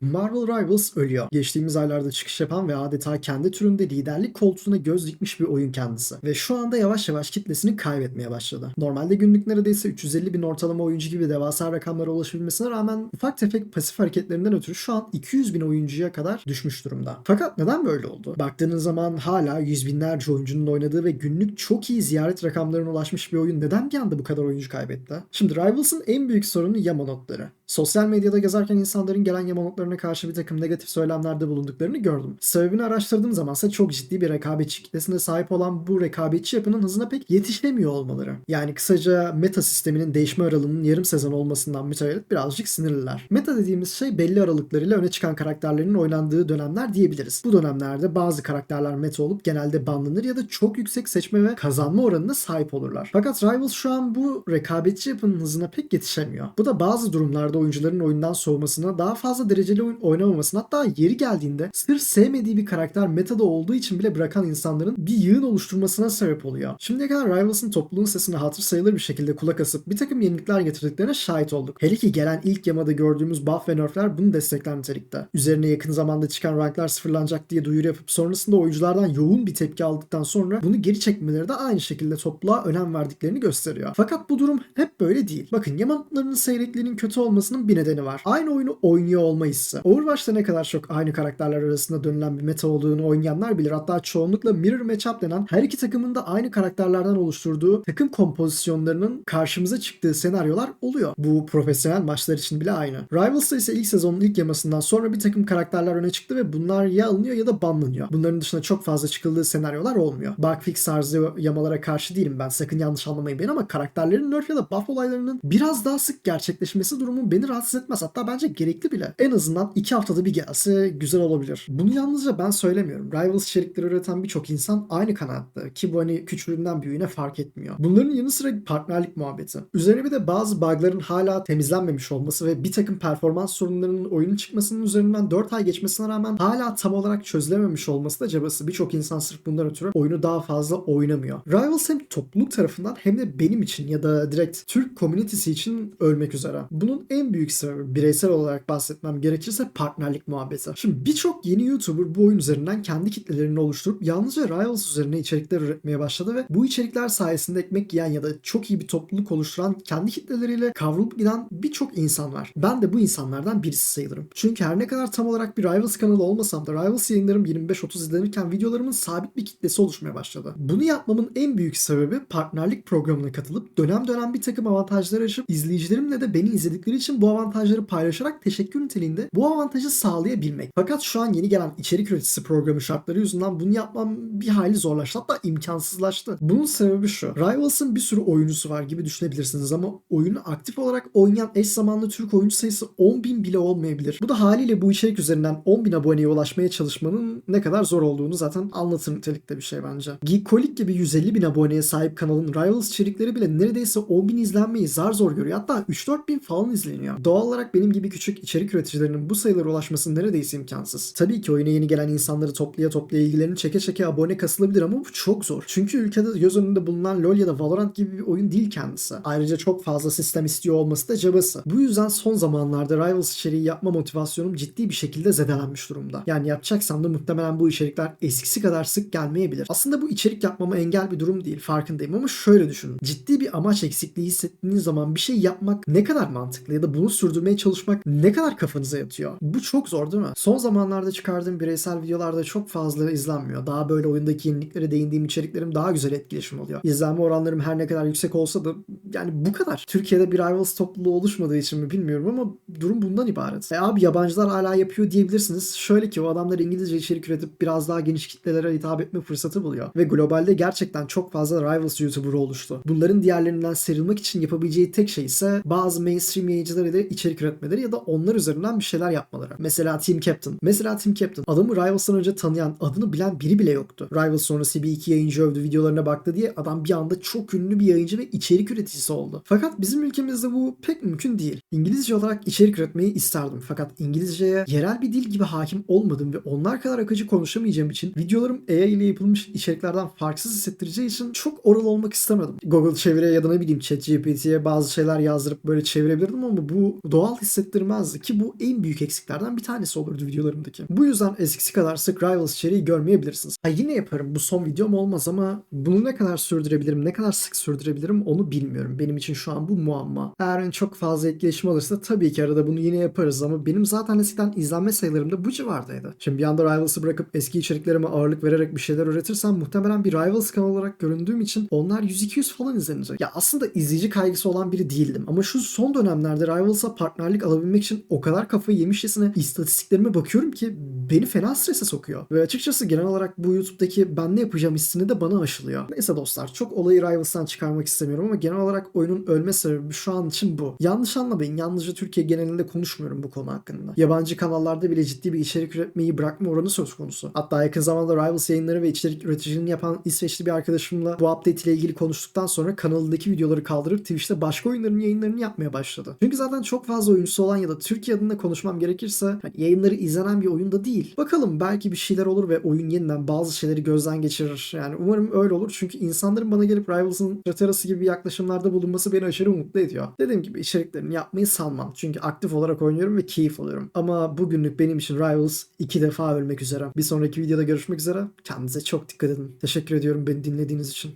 Marvel Rivals ölüyor. Geçtiğimiz aylarda çıkış yapan ve adeta kendi türünde liderlik koltuğuna göz dikmiş bir oyun kendisi. Ve şu anda yavaş yavaş kitlesini kaybetmeye başladı. Normalde günlük neredeyse 350 bin ortalama oyuncu gibi devasa rakamlara ulaşabilmesine rağmen ufak tefek pasif hareketlerinden ötürü şu an 200 bin oyuncuya kadar düşmüş durumda. Fakat neden böyle oldu? Baktığınız zaman hala yüz binlerce oyuncunun oynadığı ve günlük çok iyi ziyaret rakamlarına ulaşmış bir oyun neden bir anda bu kadar oyuncu kaybetti? Şimdi Rivals'ın en büyük sorunu yama notları. Sosyal medyada gezerken insanların gelen yama notlarına karşı bir takım negatif söylemlerde bulunduklarını gördüm. Sebebini araştırdığım zamansa çok ciddi bir rekabetçi kitlesine sahip olan bu rekabetçi yapının hızına pek yetişemiyor olmaları. Yani kısaca meta sisteminin değişme aralığının yarım sezon olmasından mütevellit birazcık sinirliler. Meta dediğimiz şey belli aralıklarıyla öne çıkan karakterlerin oynandığı dönemler diyebiliriz. Bu dönemlerde bazı karakterler meta olup genelde banlanır ya da çok yüksek seçme ve kazanma oranına sahip olurlar. Fakat Rivals şu an bu rekabetçi yapının hızına pek yetişemiyor. Bu da bazı durumlarda oyuncuların oyundan soğumasına, daha fazla dereceli oyun oynamamasına hatta yeri geldiğinde sırf sevmediği bir karakter metada olduğu için bile bırakan insanların bir yığın oluşturmasına sebep oluyor. Şimdiye kadar Rivals'ın topluluğun sesine hatır sayılır bir şekilde kulak asıp bir takım yenilikler getirdiklerine şahit olduk. Hele ki gelen ilk yamada gördüğümüz buff ve nerfler bunu destekler nitelikte. Üzerine yakın zamanda çıkan ranklar sıfırlanacak diye duyuru yapıp sonrasında oyunculardan yoğun bir tepki aldıktan sonra bunu geri çekmeleri de aynı şekilde topluluğa önem verdiklerini gösteriyor. Fakat bu durum hep böyle değil. Bakın yamanların seyrekliğinin kötü olmasının bir nedeni var. Aynı oyunu oynuyor olma hissi. Overwatch'ta ne kadar çok aynı karakterler arasında dönülen bir meta olduğunu oynayanlar bilir. Hatta çoğunlukla mirror matchup denen her iki takımın da aynı karakterlerden oluşturduğu takım kompozisyonlarının karşımıza çıktığı senaryolar oluyor. Bu profesyonel maçlar için bile aynı. Rivals'ta ise ilk sezonun ilk yamasından sonra bir takım karakterler öne çıktı ve bunlar ya alınıyor ya da banlanıyor. Bunların dışında çok fazla çıkıldığı senaryolar olmuyor. Bugfix tarzı yamalara karşı değilim ben. Sakın yanlış anlamayın beni ama karakterlerin nerf ya da buff olaylarının biraz daha sık gerçekleşmesi durumu beni rahatsız etmez. Hatta bence gerekli bile. En azından iki haftada bir gelse güzel olabilir. Bunu yalnızca ben söylemiyorum. Rivals içerikleri üreten birçok insan aynı kanaatta ki bu hani küçüğünden büyüğüne fark etmiyor. Bunların yanı sıra partnerlik muhabbeti. Üzerine bir de bazı bug'ların hala temizlenmemiş olması ve bir takım performans sorunlarının oyunun çıkmasının üzerinden 4 ay geçmesine rağmen hala tam olarak çözülememiş olması da cabası. Birçok insan sırf bundan ötürü oyunu daha fazla oynamıyor. Rivals hem topluluk tarafından hem de benim için ya da direkt Türk community'si için ölmek üzere. Bunun en büyük sebebi bireysel olarak bahsetmem gerekirse partnerlik muhabbeti. Şimdi birçok yeni YouTuber bu oyun üzerinden kendi kitlelerini oluşturup yalnızca Rivals üzerine içerikler üretmeye başladı ve bu içerikler sayesinde ekmek yiyen ya da çok iyi bir topluluk oluşturan kendi kitleleriyle kavrulup giden birçok insan var. Ben de bu insanlardan birisi sayılırım. Çünkü her ne kadar tam olarak bir Rivals kanalı olmasam da Rivals yayınlarım 25-30 izlenirken videolarımın sabit bir kitlesi oluşmaya başladı. Bunu yapmamın en büyük sebebi partnerlik programına katılıp dönem dönem bir takım avantajlar açıp izleyicilerimle de beni izledikleri için bu avantajları paylaşarak teşekkür niteliğinde bu avantajı sağlayabilmek. Fakat şu an yeni gelen içerik üreticisi programı şartları yüzünden bunu yapmam bir hayli zorlaştı. Hatta imkansızlaştı. Bunun sebebi şu. Rivals'ın bir sürü oyuncusu var gibi düşünebilirsiniz ama oyunu aktif olarak oynayan eş zamanlı Türk oyuncu sayısı 10 bin bile olmayabilir. Bu da haliyle bu içerik üzerinden 10 bin aboneye ulaşmaya çalışmanın ne kadar zor olduğunu zaten anlatır nitelikte bir şey bence. Geekolik gibi 150 bin aboneye sahip kanalın Rivals içerikleri bile neredeyse 10 bin izlenmeyi zar zor görüyor. Hatta 3-4 bin falan izleniyor. Doğal olarak benim gibi küçük içerik üreticilerinin bu sayılara ulaşması neredeyse imkansız. Tabii ki oyuna yeni gelen insanları toplaya toplaya ilgilerini çeke çeke abone kasılabilir ama bu çok zor. Çünkü ülkede göz önünde bulunan LoL ya da Valorant gibi bir oyun değil kendisi. Ayrıca çok fazla sistem istiyor olması da cabası. Bu yüzden son zamanlarda Rivals içeriği yapma motivasyonum ciddi bir şekilde zedelenmiş durumda. Yani yapacaksam da muhtemelen bu içerikler eskisi kadar sık gelmeyebilir. Aslında bu içerik yapmama engel bir durum değil farkındayım ama şöyle düşünün. Ciddi bir amaç eksikliği hissettiğiniz zaman bir şey yapmak ne kadar mantıklı ya da bunu sürdürmeye çalışmak ne kadar kafanıza yatıyor. Bu çok zor değil mi? Son zamanlarda çıkardığım bireysel videolarda çok fazla izlenmiyor. Daha böyle oyundaki yeniliklere değindiğim içeriklerim daha güzel etkileşim oluyor. İzlenme oranlarım her ne kadar yüksek olsa da yani bu kadar. Türkiye'de bir Rivals topluluğu oluşmadığı için mi bilmiyorum ama durum bundan ibaret. E abi yabancılar hala yapıyor diyebilirsiniz. Şöyle ki o adamlar İngilizce içerik üretip biraz daha geniş kitlelere hitap etme fırsatı buluyor. Ve globalde gerçekten çok fazla Rivals YouTuber oluştu. Bunların diğerlerinden sıyrılmak için yapabileceği tek şey ise bazı mainstream yayıncıları ile içerik üretmeleri ya da onlar üzerinden bir şeyler yapmaları. Mesela Team Captain. Mesela Team Captain. Adamı Rivals'tan önce tanıyan, adını bilen biri bile yoktu. Rivals sonrası bir iki yayıncı övdü videolarına baktı diye adam bir anda çok ünlü bir yayıncı ve içerik üreticisi oldu. Fakat bizim ülkemizde bu pek mümkün değil. İngilizce olarak içerik üretmeyi isterdim. Fakat İngilizceye yerel bir dil gibi hakim olmadım ve onlar kadar akıcı konuşamayacağım için videolarım AI ile yapılmış içeriklerden farksız hissettireceği için çok oral olmak istemedim. Google çevire ya da ne bileyim ChatGPT'ye bazı şeyler yazdırıp böyle çevirebilirdim ama bu doğal hissettirmezdi ki bu en büyük eksiklerden bir tanesi olurdu videolarımdaki. Bu yüzden eskisi kadar sık Rivals içeriği görmeyebilirsiniz. Ha yine yaparım. Bu son videom olmaz ama bunu ne kadar sürdürebilirim, ne kadar sık sürdürebilirim onu bilmiyorum. Benim için şu an bu muamma. Eğer hani çok fazla etkileşim alırsa tabii ki arada bunu yine yaparız ama benim zaten eskiden izlenme sayılarım da bu civardaydı. Şimdi bir anda Rivals'ı bırakıp eski içeriklerime ağırlık vererek bir şeyler üretirsem muhtemelen bir Rivals kanal olarak göründüğüm için onlar 100-200 falan izlenecek. Ya aslında izleyici kaygısı olan biri değildim ama şu son dönemlerde Rivals'a partnerlik alabilmek için o kadar kafayı yemişçesine istatistiklerime bakıyorum ki beni fena strese sokuyor. Ve açıkçası genel olarak bu YouTube'daki ben ne yapacağım hissini de bana aşılıyor. Neyse dostlar çok olayı Rivals'tan çıkarmak istemiyorum ama genel olarak oyunun ölme sebebi şu an için bu. Yanlış anlamayın. Yalnızca Türkiye genelinde konuşmuyorum bu konu hakkında. Yabancı kanallarda bile ciddi bir içerik üretmeyi bırakma oranı söz konusu. Hatta yakın zamanda Rivals yayınları ve içerik üreticiliğini yapan İsveçli bir arkadaşımla bu update ile ilgili konuştuktan sonra kanalındaki videoları kaldırıp Twitch'te başka oyunların yayınlarını yapmaya başladı. Çünkü zaten çok fazla oyuncusu olan ya da Türkiye adına konuşmam gerekirse hani yayınları izlenen bir oyunda değil. Bakalım belki bir şeyler olur ve oyun yeniden bazı şeyleri gözden geçirir. Yani umarım öyle olur çünkü insanların bana gelip Rivals'ın straterası gibi yaklaşımlarda bulunması beni aşırı mutlu ediyor. Dediğim gibi içeriklerini yapmayı sanmam. Çünkü aktif olarak oynuyorum ve keyif alıyorum. Ama bugünlük benim için Rivals iki defa ölmek üzere. Bir sonraki videoda görüşmek üzere. Kendinize çok dikkat edin. Teşekkür ediyorum beni dinlediğiniz için.